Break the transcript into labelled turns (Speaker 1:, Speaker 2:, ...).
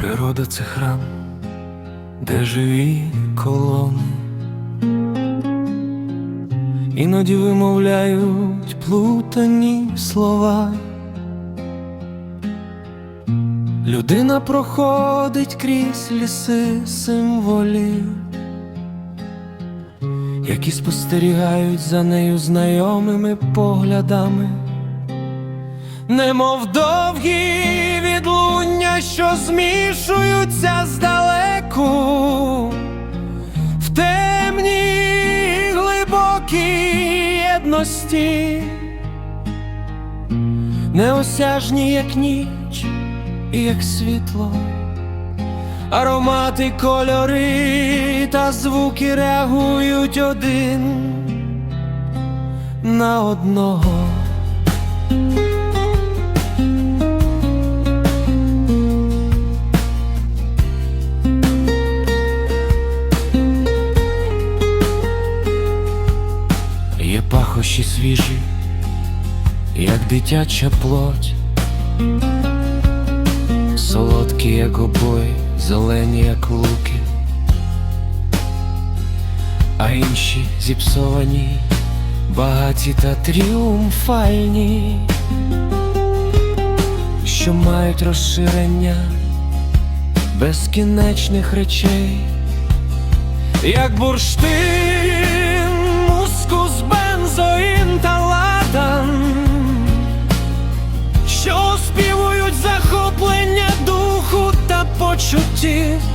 Speaker 1: Природа це храм, де живі колони, іноді вимовляють плутані слова. Людина проходить крізь ліси символів які спостерігають за нею знайомими поглядами, немов довгі відлуння, що змішуються здалеку. В темній глибокій єдності, неосяжні, як ніч і як світло, аромати, кольори та звуки реагують один на одного. Є пахощі свіжі, як дитяча плоть, солодкі, як обої, зелені, як луки, а інші зіпсовані, багаті та тріумфальні, що мають розширення безкінечних речей, як бурштин, почуттів.